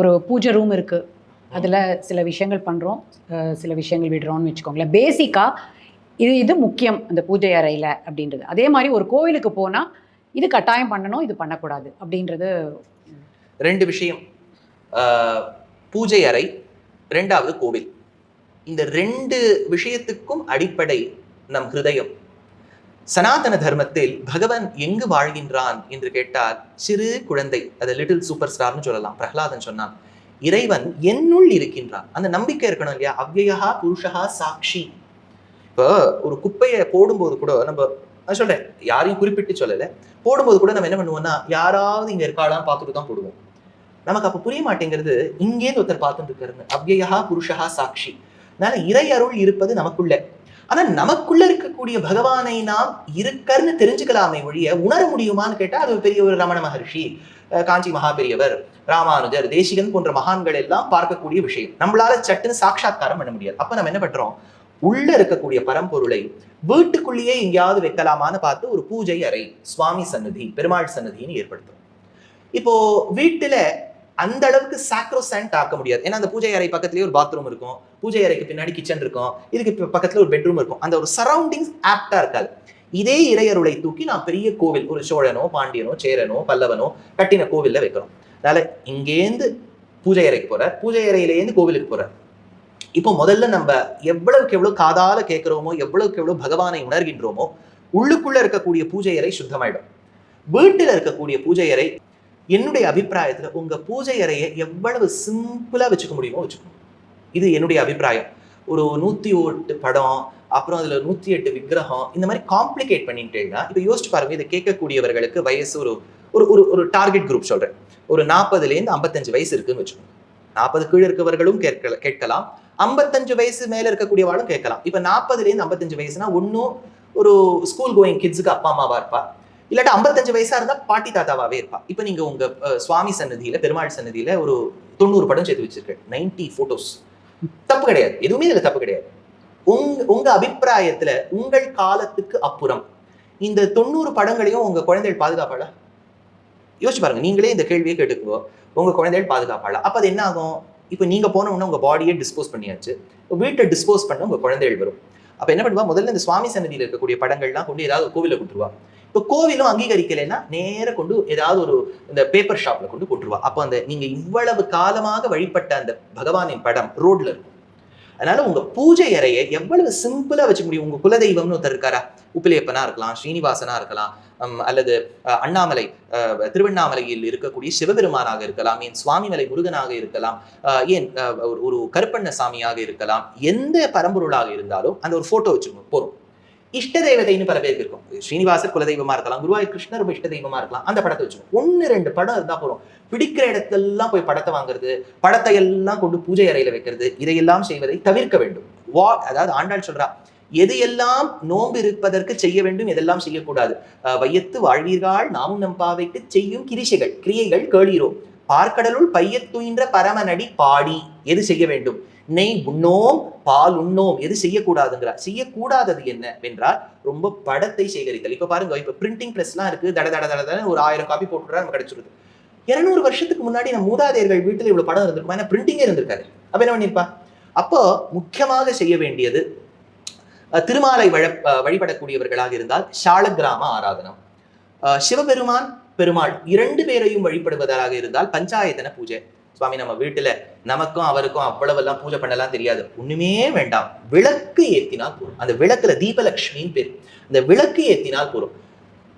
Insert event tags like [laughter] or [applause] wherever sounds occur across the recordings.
ஒரு பூஜை ரூம் இருக்குது அதில் சில விஷயங்கள் பண்ணுறோம் சில விஷயங்கள் விடுறோம்னு வச்சுக்கோங்களேன். பேசிக்காக இது இது முக்கியம் அந்த பூஜை அறையில் அப்படின்றது. அதே மாதிரி ஒரு கோவிலுக்கு போனால் இது கட்டாயம் பண்ணணும் இது பண்ணக்கூடாது அப்படின்றது ரெண்டு விஷயம். பூஜை அறை ரெண்டாவது கோவில். இந்த ரெண்டு விஷயத்துக்கும் அடிப்படை நம் ஹிருதயம். சனாதன தர்மத்தில் பகவான் எங்கு வாழ்கின்றான் என்று கேட்டால் சிறு குழந்தை அது லிட்டில் சூப்பர் ஸ்டார்னு சொல்லலாம். பிரகலாதன் சொன்னான் இறைவன் என்னுள் இருக்கின்றான். அந்த நம்பிக்கை இருக்கணும் இல்லையா? அவ்யயா புருஷகா சாட்சி. இப்போ ஒரு குப்பையை போடும்போது கூட நம்ம நான் சொல்றேன் யாரையும் குறிப்பிட்டு சொல்லலை. போடும்போது கூட நம்ம என்ன பண்ணுவோம்னா யாராவது இங்க இருக்காளான்னு பார்த்துட்டு தான் போடுவோம். நமக்கு அப்ப புரிய மாட்டேங்கிறது இங்கேருந்து ஒருத்தர் பார்த்துட்டு இருக்காருன்னு. அவ்யயா புருஷகா சாட்சி. அதனால இறை அருள் இருப்பது நமக்குள்ள. ஆனா நமக்குள்ள இருக்கக்கூடிய பகவானை நாம் இருக்கர்னு தெரிஞ்சுக்கலாமே ஒழிய உணர முடியுமான்னு கேட்டா அது ஒரு பெரிய ஒரு ரமண மகர்ஷி அஹ் காஞ்சி மகாபெரியவர் ராமானுஜர் தேசிகன் போன்ற மகான்கள் எல்லாம் பார்க்கக்கூடிய விஷயம். நம்மளால சட்டுன்னு சாட்சா்காரம் பண்ண முடியாது. அப்ப நம்ம என்ன பண்றோம்? உள்ள இருக்கக்கூடிய பரம்பொருளை வீட்டுக்குள்ளேயே எங்கேயாவது வைக்கலாமான்னு பார்த்து ஒரு பூஜை அறை சுவாமி சன்னதி பெருமாள் சன்னதின்னு ஏற்படுத்தும் இப்போ வீட்டுல அந்த அளவுக்கு சாக்ரோசாண்ட் ஆக்க முடியாது. ஏன்னா அந்த பூஜை அறை பக்கத்துலயே ஒரு பாத்ரூம் இருக்கும். பூஜை அறைக்கு பின்னாடி கிச்சன் இருக்கும். இதுக்கு பக்கத்தில் பக்கத்துல ஒரு பெட்ரூம் இருக்கும். அந்த ஒரு சரௌண்டிங்ஸ் ஆப்டா இருக்காது. இதே இறையருளை தூக்கி நான் பெரிய கோவில் ஒரு சோழனோ பாண்டியனோ சேரனோ பல்லவனோ கட்டின கோவில்ல வைக்கிறோம். அதனால இங்கேருந்து பூஜை அறைக்கு போறார். பூஜை அறையிலேருந்து கோவிலுக்கு போறார். இப்போ முதல்ல நம்ம எவ்வளவுக்கு எவ்வளவு காதால கேட்கிறோமோ எவ்வளவுக்கு எவ்வளவு பகவானை உணர்கின்றோமோ உள்ளுக்குள்ள இருக்கக்கூடிய பூஜை அறை சுத்தமாயிடும். வீட்டில் இருக்கக்கூடிய பூஜை அறை என்னுடைய அபிப்பிராயத்துல உங்க பூஜை அறையை எவ்வளவு சிம்பிளா வச்சுக்க முடியுமோ வச்சுக்கணும். இது என்னுடைய அபிப்பிராயம். ஒரு நூத்தி ஓட்டு படம் அப்புறம் அதுல நூத்தி எட்டு விக்கிரகம் இந்த மாதிரி காம்ப்ளிகேட் பண்ணிட்டேன்னா இப்போ யோசிச்சு பாருங்க இதை கேட்கக்கூடியவர்களுக்கு வயசு ஒரு ஒரு ஒரு ஒரு டார்கெட் குரூப் சொல்றேன். ஒரு நாற்பதுலேருந்து ஐம்பத்தஞ்சு வயசு இருக்குன்னு வச்சுக்கோங்க. நாற்பது கீழே இருக்கவர்களும் கேட்கல கேட்கலாம். ஐம்பத்தஞ்சு வயசு மேல இருக்கக்கூடியவாளும் கேட்கலாம். இப்போ நாற்பதுலேருந்து ஐம்பத்தஞ்சு வயசுனா ஒன்றும் ஒரு ஸ்கூல் கோயிங் கிட்ஸுக்கு அப்பா அம்மாவா இருப்பா. இல்லாட்டி ஐம்பத்தஞ்சு வயசா இருந்தா பாட்டி தாத்தாவாவே இருப்பா. இப்போ நீங்க உங்க சுவாமி சன்னதியில் பெருமாள் சன்னதியில ஒரு தொண்ணூறு படம் சேர்த்து வச்சிருக்கேன். நைன்டி ஃபோட்டோஸ் தப்பு கிடையாது. எதுவுமே இதுல தப்பு கிடையாது. உங்க உங்க அபிப்பிராயத்துல உங்கள் காலத்துக்கு அப்புறம் இந்த தொண்ணூறு படங்களையும் உங்க குழந்தைகள் பாதுகாப்பாளா? யோசிச்சு பாருங்க. நீங்களே இந்த கேள்வியை கேட்டுக்கோ. உங்க குழந்தைகள் பாதுகாப்பாளா? அப்ப அது என்ன ஆகும்? இப்போ நீங்க போன உடனே உங்க பாடியை டிஸ்போஸ் பண்ணியாச்சு. வீட்டை டிஸ்போஸ் பண்ண உங்க குழந்தைகள் வரும். அப்ப என்ன பண்ணுவா? முதல்ல இந்த சுவாமி சன்னதியில் இருக்கக்கூடிய படங்கள்லாம் கொண்டு ஏதாவது ஒரு கோவில கொடுத்துருவா. இப்போ கோவிலும் அங்கீகரிக்கலைன்னா நேர கொண்டு ஏதாவது ஒரு இந்த பேப்பர் ஷாப்ல கொண்டு போட்டுருவா. அப்போ அந்த நீங்க இவ்வளவு காலமாக வழிபட்ட அந்த பகவானின் படம் ரோட்ல இருக்கும். அதனால உங்க பூஜை அறையை எவ்வளவு சிம்பிளா வச்சுக்க முடியும். உங்க குலதெய்வம்னு ஒருத்தர் இருக்காரா? உப்பிலியப்பனா இருக்கலாம் ஸ்ரீனிவாசனா இருக்கலாம் அல்லது அண்ணாமலை திருவண்ணாமலையில் இருக்கக்கூடிய சிவபெருமானாக இருக்கலாம் ஏன் சுவாமிமலை முருகனாக இருக்கலாம் அஹ், ஏன் ஒரு- ஒரு கருப்பண்ண சாமியாக இருக்கலாம் எந்த பரம்பொருளாக இருந்தாலும் அந்த ஒரு போட்டோ வச்சுக்கணும் போறோம். இஷ்ட தேவதைன்னு பல பேருக்கு இருக்கும் ஸ்ரீனிவாசர் குலதெய்வமா இருக்கலாம் குருவாய் கிருஷ்ணர் ரொம்ப இஷ்ட தெய்வமா இருக்கலாம். அந்த படத்தை வச்சு ஒன்னு ரெண்டு படம் இருந்தா போதும். பிடிக்கிற இடத்தெல்லாம் போய் படத்தை வாங்குறது படத்தை எல்லாம் கொண்டு பூஜை அறையில வைக்கிறது இதையெல்லாம் செய்வதை தவிர்க்க வேண்டும். வா அதாவது ஆண்டாள் சொல்றா எது எல்லாம் நோன்பு இருப்பதற்கு செய்ய வேண்டும் எதெல்லாம் செய்யக்கூடாது? அஹ் வையத்து வாழ்வீர்கள் நாமும் நம் பாவைக்கு செய்யும் கிரிசைகள் கிரியைகள் கேளீரோ? பார்க்கடலுள் பையத்துயின்ற பரமநடி பாடி. எது செய்ய வேண்டும்? நெய் உண்ணோம் பால் உண்ணோம். எது செய்யக்கூடாதுங்கிறார். செய்யக்கூடாதது என்ன என்றால் ரொம்ப படத்தை சேகரித்தல். இப்ப பாருங்க இப்ப பிரிண்டிங் ப்ரெஸ்லாம் இருக்கு. தட தட தட தடன்னு ஒரு ஆயிரம் காப்பி போட்டுறா நம்ம கிடைச்சிருது. இருநூறு வருஷத்துக்கு முன்னாடி நம்ம மூதாதையர்கள் வீட்டுல இவ்வளவு படம் இருந்திருக்குமா? ஏன்னா பிரிண்டிங்கே இருந்திருக்காரு. அப்ப என்ன பண்ணியிருப்பா? அப்போ முக்கியமாக செய்ய வேண்டியது திருமாலை வழ வழிபடக்கூடியவர்களாக இருந்தால் சாலக்கிராம ஆராதனம். சிவபெருமான் பெருமாள் இரண்டு பேரையும் வழிபடுவதாக இருந்தால் பஞ்சாயத்தன பூஜை. சுவாமி நம்ம வீட்டுல நமக்கும் அவருக்கும் அவ்வளவெல்லாம் பூஜை பண்ணலாம் தெரியாது. ஒண்ணுமே வேண்டாம். விளக்கு ஏத்தினால் போதும். அந்த விளக்குல தீபலட்சுமின்னு பேர். அந்த விளக்கு ஏத்தினால் போதும்.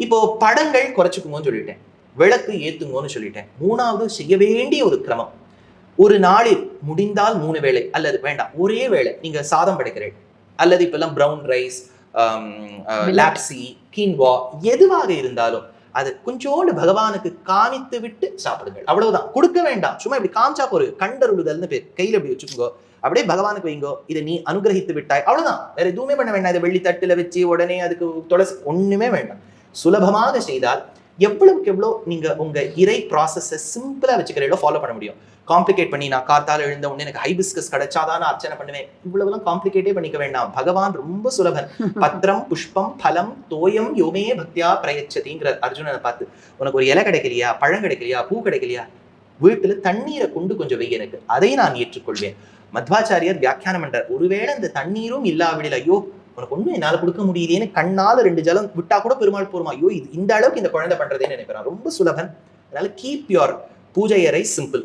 இப்போ படங்கள் குறைச்சுக்குங்கன்னு சொல்லிட்டேன். விளக்கு ஏத்துங்கன்னு சொல்லிட்டேன். மூணாவது செய்ய வேண்டிய ஒரு கிரமம். ஒரு நாளில் முடிந்தால் மூணு வேளை அல்லது வேண்டாம். ஒரே வேளை. நீங்க சாதம் படைக்கிறேன். அல்லது இப்பெல்லாம் பிரவுன் ரைஸ். லாப்சி கீன்வா எதுவாக இருந்தாலும் அது கொஞ்சோண்டு பகவானுக்கு காமித்து விட்டு சாப்பிடுங்கள். அவ்வளவுதான். கொடுக்க வேண்டாம். சும்மா இப்படி காமிச்சா ஒரு கண்டருளுதல்னு பேர். கையில இப்படி வச்சுக்கோங்க. அப்படியே பகவானுக்கு வைங்கோ. இதை நீ அனுகிரகித்து விட்டாய். அவ்வளவுதான். வேற எதுவுமே பண்ண வேண்டாம். இதை வெள்ளி தட்டுல வச்சு உடனே அதுக்கு துளசி. ஒண்ணுமே வேண்டாம். சுலபமாக செய்தால் எவ்வளவுக்கு எவ்வளோ நீங்க உங்க இறை ப்ராசஸை சிம்பிளா வச்சுக்கிறீங்களோ ஃபாலோ பண்ண முடியும். காம்ப்ளிகேட் பண்ணி நான் காத்தால எழுந்த உடனே எனக்கு ஹைபிஸ்கஸ் கிடைச்சாதான் நான் அர்ச்சனை பண்ணுவேன். இவ்வளவுலாம் காம்ப்ளிகேட்டே பண்ணிக்க வேண்டாம். பகவான் ரொம்ப சுலபன். [laughs] பத்திரம் புஷ்பம் பலம் தோயம் யோமே பக்தியா பிரயச்சதிங்கிற அர்ஜுனனை பார்த்து உனக்கு ஒரு இலை கிடைக்கலையா? பழம் கிடைக்கலையா? பூ கிடைக்கலையா? வீட்டுல தண்ணீரை கொண்டு கொஞ்சம் வை எனக்கு. அதை நான் ஏற்றுக்கொள்வேன். மத்வாச்சாரியர் வியாக்கியானம் பண்றார். ஒருவேளை அந்த தண்ணீரும் இல்லாவிடில் ஐயோ உனக்கு ஒண்ணும் என்னால கொடுக்க முடியுதேன்னு கண்ணால ரெண்டு ஜலம் விட்டா கூட பெருமாள் போருமா? ஐயோ இது இந்த அளவுக்கு இந்த குழந்தை பண்றதேன்னு நினைக்கிறேன் ரொம்ப சுலபன். அதனால கீப் யுவர் பூஜை அறை சிம்பிள்